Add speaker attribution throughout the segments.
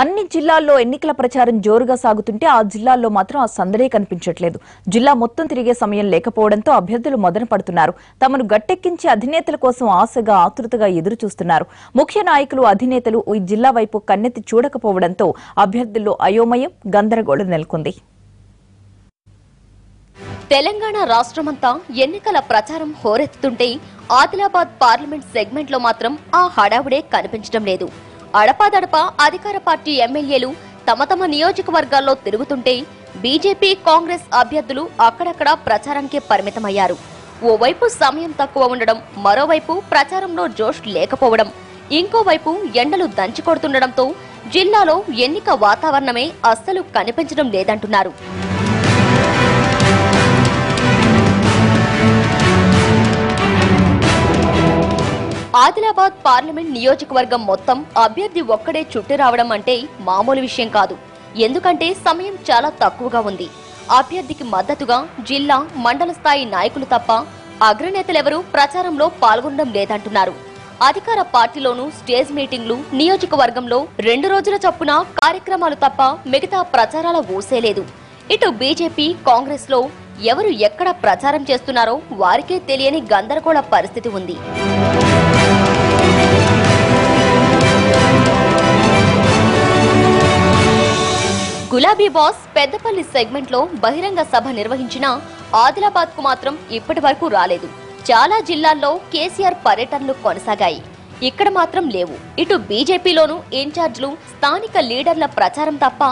Speaker 1: అన్ని జిల్లాల్లో ఎన్నికల ప్రచారం జోరుగా సాగుతుంటే ఆ జిల్లాల్లో మాత్రం ఆ సందడే కనిపించట్లేదు. జిల్లా మొత్తం తిరిగే సమయం లేకపోవడంతో అభ్యర్థులు మదన పడుతున్నారు. తమను గట్టెక్కించి అధినేతల కోసం ఆశగా ఆతృతగా ఎదురు చూస్తున్నారు ముఖ్య నాయకులు అధినేతలు ఈ జిల్లా వైపు కన్నెత్తి చూడకపోవడంతో అభ్యర్థుల్లో అయోమయం గందరగోళం నెలకొంది.
Speaker 2: తెలంగాణ రాష్ట్రమంతా ఎన్నికల ప్రచారం హోరెత్తుతుంటే ఆదిలాబాద్ పార్లమెంట్ సెగ్మెంట్లో మాత్రం ఆ హడావుడే కనిపించడం లేదు. అడపాదడపా అధికార పార్టీ ఎమ్మెల్యేలు తమ తమ నియోజకవర్గాల్లో తిరుగుతుంటే బీజేపీ కాంగ్రెస్ అభ్యర్థులు అక్కడక్కడ ప్రచారానికే పరిమితమయ్యారు. ఓవైపు సమయం తక్కువ ఉండడం మరోవైపు ప్రచారంలో జోష్ లేకపోవడం ఇంకోవైపు ఎండలు దంచికొడుతుండడంతో జిల్లాలో ఎన్నిక వాతావరణమే అస్సలు కనిపించడం లేదంటున్నారు. ఆదిలాబాద్ పార్లమెంట్ నియోజకవర్గం మొత్తం అభ్యర్థి ఒక్కడే చుట్టి రావడం అంటే మామూలు విషయం కాదు. ఎందుకంటే సమయం చాలా తక్కువగా ఉంది. అభ్యర్థికి మద్దతుగా జిల్లా మండల స్థాయి నాయకులు తప్ప అగ్రనేతలెవరూ ప్రచారంలో పాల్గొనడం లేదంటున్నారు. అధికార పార్టీలోనూ స్టేజ్ మీటింగ్లు నియోజకవర్గంలో రెండు రోజుల చొప్పున కార్యక్రమాలు తప్ప మిగతా ప్రచారాల ఊసేలేదు ఇటు బీజేపీ కాంగ్రెస్లో ఎవరు ఎక్కడ ప్రచారం చేస్తున్నారో వారికే తెలియని గందరగోళ పరిస్థితి ఉంది. గులాబీ బాస్ పెద్దపల్లి సెగ్మెంట్లో బహిరంగ సభ నిర్వహించిన ఆదిలాబాద్కు మాత్రం ఇప్పటి వరకు రాలేదు. చాలా జిల్లాల్లో కేసీఆర్ పర్యటనలు కొనసాగాయి. ఇక్కడ మాత్రం లేవు. ఇటు బీజేపీలోనూ ఇన్ఛార్జ్లు స్థానిక లీడర్ల ప్రచారం తప్ప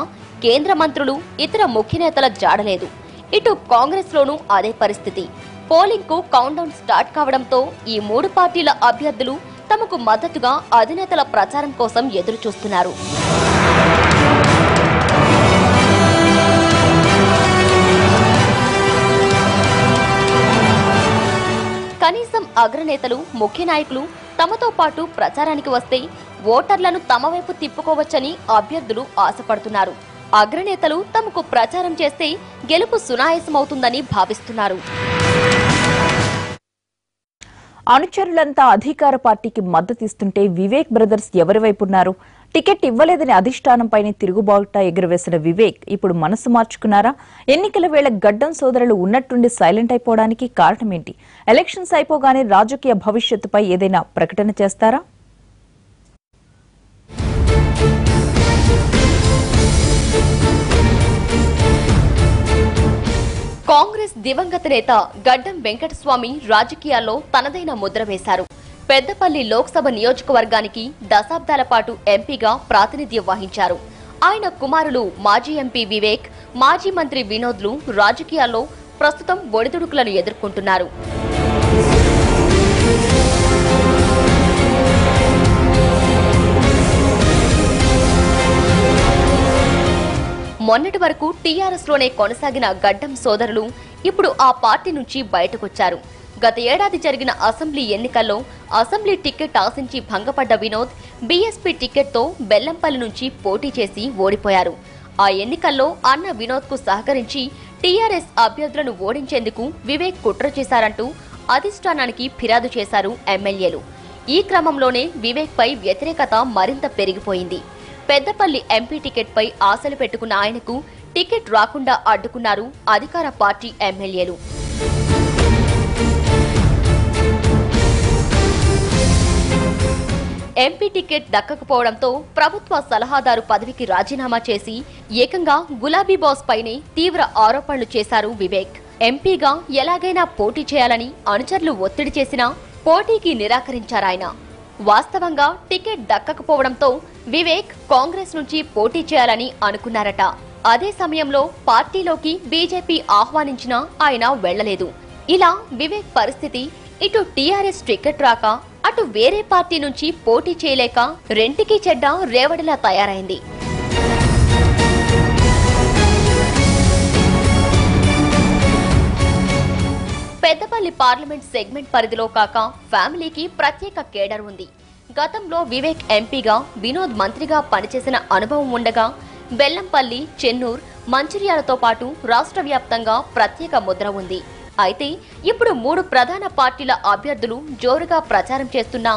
Speaker 2: కేంద్ర మంత్రులు ఇతర ముఖ్య నేతల జాడలేదు. ఇటు కాంగ్రెస్లోనూ అదే పరిస్థితి. పోలింగ్కు కౌంటౌన్ స్టార్ట్ కావడంతో ఈ మూడు పార్టీల అభ్యర్థులు తమకు మద్దతుగా అధినేతల ప్రచారం కోసం ఎదురు చూస్తున్నారు అగ్రనేతలు ముఖ్య నాయకులు తమతో పాటు ప్రచారానికి వస్తే ఓటర్లను తమ వైపు తిప్పుకోవచ్చని అభ్యర్థులు ఆశపడుతున్నారు. అగ్రనేతలు తమకు ప్రచారం చేస్తే గెలుపు సునాయాసమవుతుందని భావిస్తున్నారు.
Speaker 1: అనుచరులంతా అధికార పార్టీకి మద్దతిస్తుంటే వివేక్ బ్రదర్స్ ఎవరి వైపున్నారు టికెట్ ఇవ్వలేదని అధిష్టానంపైనే తిరుగుబాట ఎగురవేసిన వివేక్ ఇప్పుడు మనసు మార్చుకున్నారా? ఎన్నికల వేళ గడ్డం సోదరులు ఉన్నట్టుండి సైలెంట్ అయిపోవడానికి కారణమేంటి ఎలక్షన్స్ అయిపోగానే రాజకీయ భవిష్యత్తుపై ఏదైనా ప్రకటన చేస్తారా?
Speaker 2: కాంగ్రెస్ దివంగత నేత గడ్డం వెంకటస్వామి రాజకీయాల్లో తనదైన ముద్ర వేశారు. పెద్దపల్లి లోక్సభ నియోజకవర్గానికి దశాబ్దాల పాటు ఎంపీగా ప్రాతినిధ్యం వహించారు. ఆయన కుమారులు మాజీ ఎంపీ వివేక్ మాజీ మంత్రి వినోద్లు రాజకీయాల్లో ప్రస్తుతం ఒడిదుడుకులను ఎదుర్కొంటున్నారు. మొన్నటి వరకు టీఆర్ఎస్లోనే కొనసాగిన గడ్డం సోదరులు ఇప్పుడు ఆ పార్టీ నుంచి బయటకొచ్చారు. గత ఏడాది జరిగిన అసెంబ్లీ ఎన్నికల్లో అసెంబ్లీ టికెట్ ఆశించి భంగపడ్డ వినోద్ బీఎస్పీ టికెట్తో బెల్లంపల్లి నుంచి పోటీ చేసి ఓడిపోయారు. ఆ ఎన్నికల్లో అన్న వినోద్కు సహకరించి టీఆర్ఎస్ అభ్యర్థులను ఓడించేందుకు వివేక్ కుట్ర చేశారంటూ అధిష్టానానికి ఫిర్యాదు చేశారు ఎమ్మెల్యేలు. ఈ క్రమంలోనే వివేక్ పై వ్యతిరేకత మరింత పెరిగిపోయింది. పెద్దపల్లి ఎంపీ టికెట్పై ఆశలు పెట్టుకున్న ఆయనకు టికెట్ రాకుండా అడ్డుకున్నారు అధికార పార్టీ ఎమ్మెల్యేలు. ఎంపీ టికెట్ దక్కకపోవడంతో ప్రభుత్వ సలహాదారు పదవికి రాజీనామా చేసి ఏకంగా గులాబీ బాస్ పైనే తీవ్ర ఆరోపణలు చేశారు వివేక్. ఎంపీగా ఎలాగైనా పోటీ చేయాలని అనుచరులు ఒత్తిడి చేసినా పోటీకి నిరాకరించారాయన. వాస్తవంగా టికెట్ దక్కకపోవడంతో వివేక్ కాంగ్రెస్ నుంచి పోటీ చేయాలని అనుకున్నారట. అదే సమయంలో పార్టీలోకి బీజేపీ ఆహ్వానించినా ఆయన వెళ్ళలేదు ఇలా వివేక్ పరిస్థితి ఇటు టీఆర్ఎస్ టికెట్ రాక అటు వేరే పార్టీ నుంచి పోటీ చేయలేక రెంటికి చెడ్డ రేవడిలా తయారైంది. పెద్దపల్లి పార్లమెంట్ సెగ్మెంట్ పరిధిలో కాక ఫ్యామిలీకి ప్రత్యేక కేడర్ ఉంది. గతంలో వివేక్ ఎంపీగా వినోద్ మంత్రిగా పనిచేసిన అనుభవం ఉండగా బెల్లంపల్లి చెన్నూర్ మంచిర్యాలతో పాటు రాష్ట్ర వ్యాప్తంగా ప్రత్యేక ముద్ర ఉంది. అయితే ఇప్పుడు మూడు ప్రధాన పార్టీల అభ్యర్థులు జోరుగా ప్రచారం చేస్తున్నా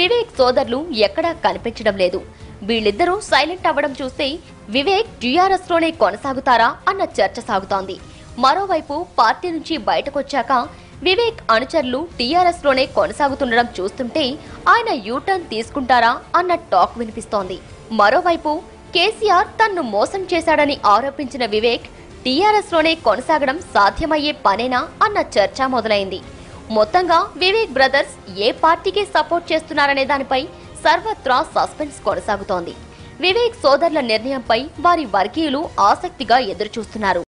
Speaker 2: వివేక్ సోదరులు ఎక్కడా కనిపించడం లేదు. వీళ్ళిద్దరూ సైలెంట్ అవ్వడం చూస్తే వివేక్ టీఆర్ఎస్లోనే కొనసాగుతారా అన్న చర్చ సాగుతోంది. మరోవైపు పార్టీ నుంచి బయటకొచ్చాక వివేక్ అనుచరులు టీఆర్ఎస్లోనే కొనసాగుతుండడం చూస్తుంటే ఆయన యూటర్న్ తీసుకుంటారా అన్న టాక్ వినిపిస్తోంది. మరోవైపు కేసీఆర్ తన్ను మోసం చేశాడని ఆరోపించిన వివేక్ టీఆర్ఎస్లోనే కొనసాగడం సాధ్యమయ్యే పనేనా అన్న చర్చ మొదలైంది. మొత్తంగా వివేక్ బ్రదర్స్ ఏ పార్టీకి సపోర్ట్ చేస్తున్నారనే దానిపై సర్వత్రా సస్పెన్స్ కొనసాగుతోంది. వివేక్ సోదరుల నిర్ణయంపై వారి వర్గీయులు ఆసక్తిగా ఎదురుచూస్తున్నారు.